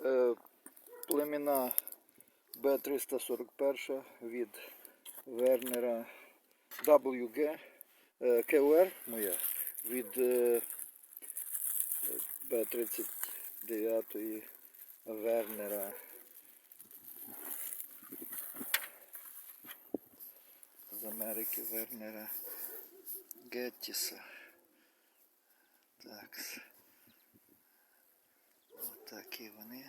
Е, племена Б341 від Вернера WG е, КУР моя від е, Б39 Вернера. З Америки Вернера Геттіса. Так. Отакі вони.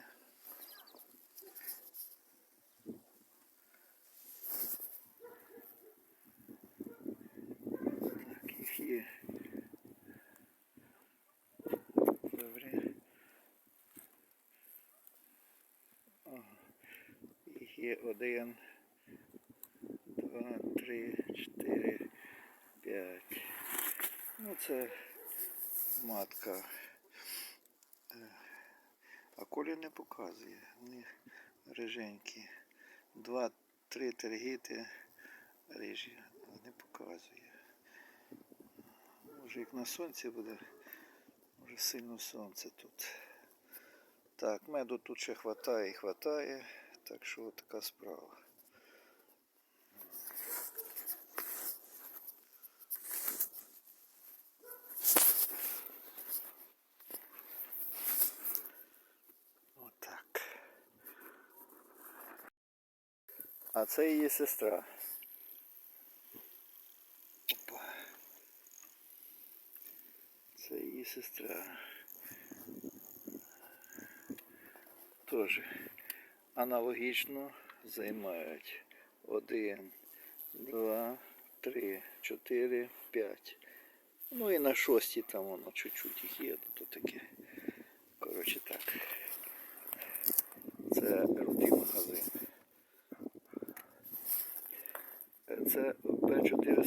Так, їх є. Добре. Ага. Їх є один, два, три, чотири, п'ять. Ну це матка. А колі не показує. Вони риженькі. Два-три тергіти рижі. Не показує. Може як на сонці буде. Може сильно сонце тут. Так, меду тут ще хватає і хватає. Так що така справа. А це її сестра. Опа. Це її сестра. Теж аналогічно займають один, два, три, чотири, п'ять. Ну і на шостій там воно чуть-чуть їх є, то таке. Коротше так. Це Б413